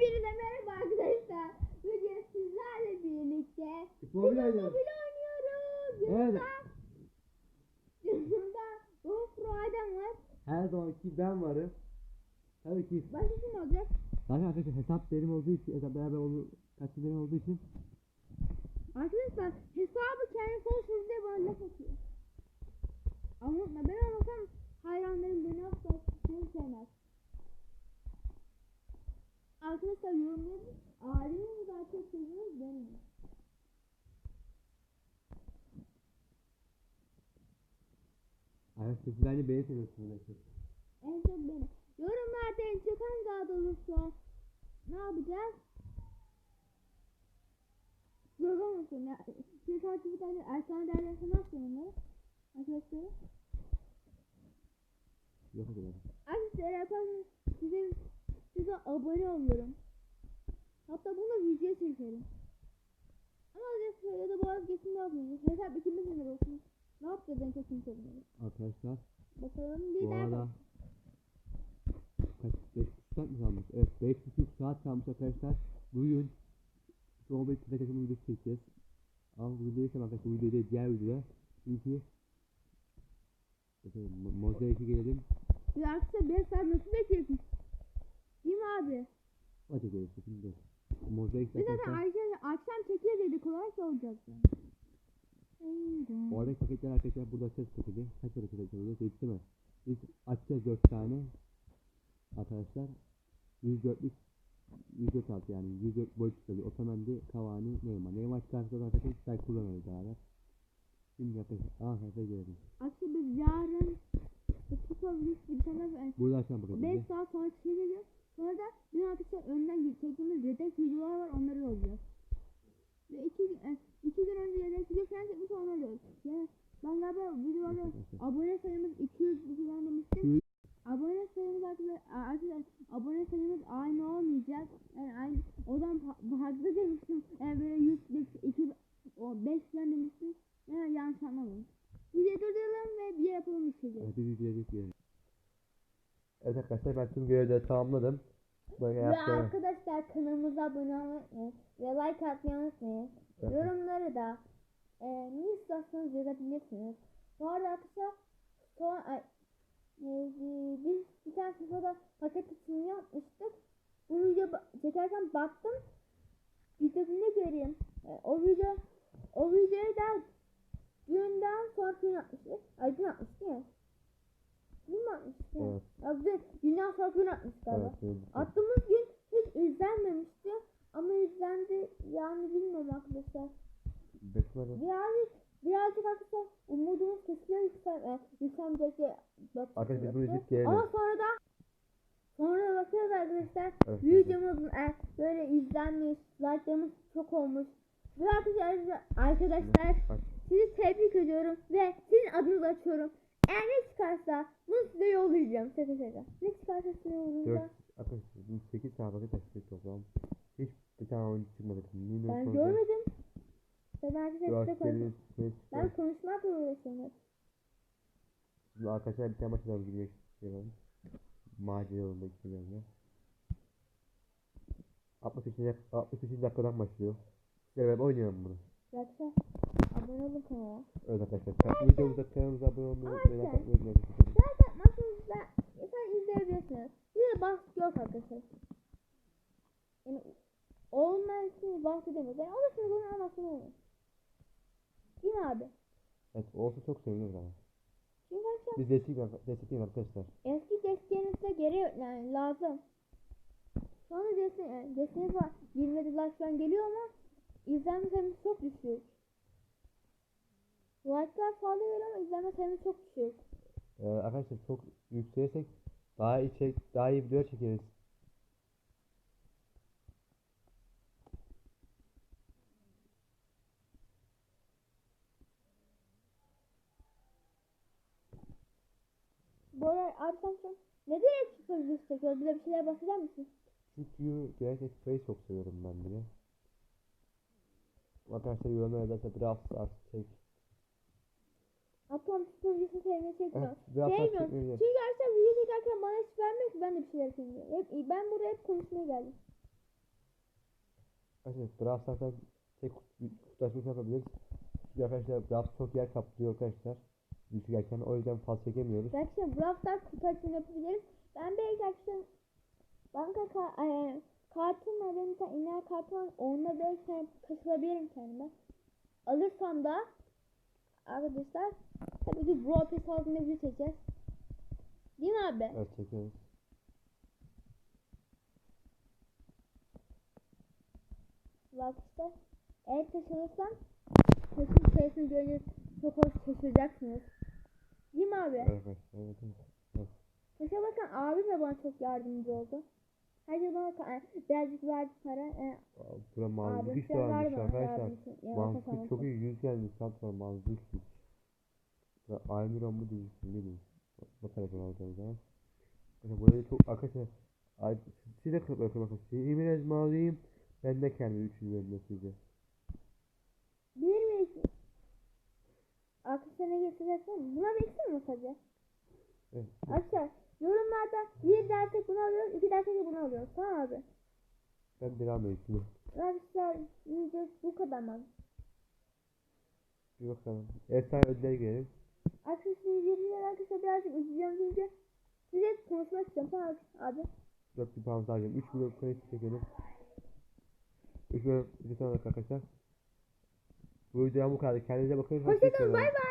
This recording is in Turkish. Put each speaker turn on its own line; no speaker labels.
Hepinize merhaba arkadaşlar. Bugün sizlerle birlikte
Mobil oynuyoruz. Evet.
Yanımda, GoPro Adem var.
Her zamanki ben varım. Tabii ki.
Başka kim olacak?
Zaten arkadaşlar hesap benim olduğu için, hesap beraber olduğu, kaç benim olduğu için.
Arkadaşlar hesabı kendisi olsun diye bana laf atıyor. Ama unutma ben olmasam hayranlarım beni asla seni sevmez. Arkadaşlar yorumlayın. Ailemin mi daha çok seviyorsunuz benim mi?
Arkadaşlar siz bence beni seviyorsunuz. arkadaşlar.
En çok beni. Yorumlarda en çok hangi adı olursa ne yapacağız? Slogan olsun. Ya, Siz takip eden erken derlerse ne yapacağım onları? Arkadaşlar.
Yok o kadar.
Arkadaşlar yaparsanız size, size abone olurum. Hatta bunu video çekerim. Ama öyle şöyle de vazgeçin ne yapıyoruz? Hesap ikimizin de olsun. Ne yapacağız en kim sevmiyoruz?
Arkadaşlar
Bakalım
bu
lider
arada kaç 5 saat mi kalmış? Evet 5,5 saat kalmış arkadaşlar. Bugün Robot Federation videosu çekeceğiz. Ama bu videoyu istemem arkadaşlar bu videoyu değil diğer videoya. Çünkü Mo- Mozaik'e gelelim.
Bir arkadaşlar 5 saat nasıl bekliyorsun? Değil mi abi?
O çekiyoruz şimdi. Mozaik
Biz zaten
arkadaşlar.
akşam, çekiyor dedik kolaysa olacak yani.
Oradaki paketler arkadaşlar burada açacağız paketi. Kaç para paketi alacağız? Yetişti mi? Biz açacağız 4 tane. Arkadaşlar 104'lük 104 altı yani 104 boy çıkıyor. Otamendi, Cavani, Neymar. Neymar çıkarsa da arkadaşlar sen kullanırız beraber. Şimdi arkadaşlar Ankara'ya gelelim.
Akşam biz yarın ligi bir tane e,
Burada açalım paketi.
5 saat sonra çekeceğiz. Sonra da dün arkadaşlar önden çektiğimiz yedek videolar var onları yollayacağız. Ve iki, e, iki gün önce yedek video falan çekmiş onları yollayacağız. Yani ben galiba videolarda
Arkadaşlar.
abone sayımız 200 falan demiştim.
Şu-
Abone sayımız arkadaşlar, arkadaşlar abone sayımız aynı olmayacak. Yani aynı odan fa- farklı demiştim. Yani böyle 100, 2, o 5 falan demiştim. Yani yanlış anlamayın. Videoyu durduralım ve bir yapalım isteyeceğiz.
Evet, bir videoya gelelim. Evet arkadaşlar ben tüm görevleri tamamladım. Böyle
Ve arkadaşlar kanalımıza abone olmayı. Ve like atmayı unutmayın.
Evet.
Yorumları da e, ne istiyorsanız yazabilirsiniz. Bu arada arkadaşlar son, ay, e, biz bir tane seferde paket açımı yapmıştık. Bu video çekerken baktım. Videosunu göreyim. E, o video o videoyu da dünden sonraki gün atmıştık. Ay dün atmıştık değil mi? Dün mü atmıştık?
Evet.
Ya dün, dünden sonraki gün atmıştık galiba.
Evet.
Attığımız gün hiç izlenmemişti ama izlendi yani bilmiyorum arkadaşlar.
Beklemedim.
Birazcık birazcık arkadaşlar umudumuz kesiliyor yüksel, e, yükselmeyecek
Arkadaşlar biz bunu izleyip gelelim.
Ama sonra da sonra bakıyoruz arkadaşlar
Evet,
videomuz e, böyle izlenmiş, like'larımız çok olmuş. Ve arkadaşlar, arkadaşlar sizi tebrik ediyorum ve sizin adınızı açıyorum. Eğer ne çıkarsa bunu size yollayacağım. Şaka şaka. Ne çıkarsa size yollayacağım.
4 arkadaşlar biz 8 saat vakit açtık toplam. Hiç bir tane oyuncu çıkmadı.
Ben görmedim. Ben herkese size konuşuyorum. Ben konuşmakla uğraşıyorum.
Şimdi arkadaşlar bir tane maç daha girmek istiyorum. Macera yolunda 63. dak- 63. dakikadan başlıyor. Sizlerle beraber oynuyorum bunu.
Arkadaşlar abone olun kanala.
Evet arkadaşlar. Ka- Videomuza kanalımıza abone olmayı unutmayın.
Aynen.
Like atmayı unutmayın.
Zaten nasıl da sen izleyebilirsiniz. Bir de baskı yok arkadaşlar. Yani olmazsınız baskı demiyoruz. Yani olursunuz onu olmazsınız olmaz. Değil mi abi?
Evet olsa çok seviniriz ama.
Çünkü arkadaşlar
Biz destekleyin destekleyin arkadaşlar.
eski desteğinizde geri yani lazım. Şu anda desteği, yani desteğiniz var. 20 like falan geliyor ama izlenme sayımız çok düşük. Like'lar fazla geliyor ama izlenme sayımız çok düşük.
Ee, arkadaşlar çok yükselirsek daha iyi çek daha iyi video çekeriz.
Arada abi sen şu neden hep sıfır yüz çekiyoruz? Bize bir şeyler bahseder misin?
Çünkü gerçek Express'i çok seviyorum ben bile. Arkadaşlar yorumlara Brawl Stars çek.
Sıfır yüz sevmeyi çekmiyor.
Evet,
Sevmiyorum. Çünkü arkadaşlar video çekerken bana hiç vermiyor ki ben de bir şeyler diye. Hep, ben buraya hep konuşmaya geldim.
Arkadaşlar Brawl Stars'tan tek kutu yapabiliriz. Çünkü arkadaşlar Brawl çok yer kaplıyor arkadaşlar. Yüklerken o yüzden fazla çekemiyoruz.
Arkadaşlar Brawl Stars kutu açımı yapabiliriz. Ben belki arkadaşlar banka ka e, kartım var. Benim iner kartım. Onunla belki şey kasılabilirim kendime. Alırsam da arkadaşlar tabii ki Brawl Pass altında video çekeceğiz. Değil mi abi?
Evet çekiyoruz.
Bak işte eğer taşınırsam taşın sayısını görünce çok hoş şaşıracaksınız. Değil mi abi?
Evet. evet, evet.
Mesela bakın abim de bana çok yardımcı oldu. Bana ka- e, birazcık verdi para. E,
Bura
şey verdi
varmış arkadaşlar.
kafamı
çok iyi yüz gelmiş manzık hiç. Bura Almiron mu diyeceksin bilmiyorum. Bakarız ona bakalım zaman. Bakın buraya çok arkadaşlar. Siz de kırıp bakın bakın. Sizi biraz mı alayım? Ben de kendimi üçüncü bölümde size.
Bir mi? Arkadaşlar ne getireceksin? Buna beksin mi sadece?
Evet.
Arkadaşlar yorumlarda bir dersek bunu alıyoruz, iki dersek de bunu alıyoruz. Tamam abi.
Ben devam edeyim.
Arkadaşlar video bu kadar mı?
Bir bakalım. Efsane ödüllere gelelim.
Arkadaşlar videoyu arkadaşlar birazcık üzülüyorum çünkü size konuşmak istiyorum. Tamam abi.
4 bir pound gelelim. 3 milyon coin çekelim. 3 milyon sonra arkadaşlar. Bu videoya bu kadar. Kendinize bakın. Hoşçakalın.
bay bay.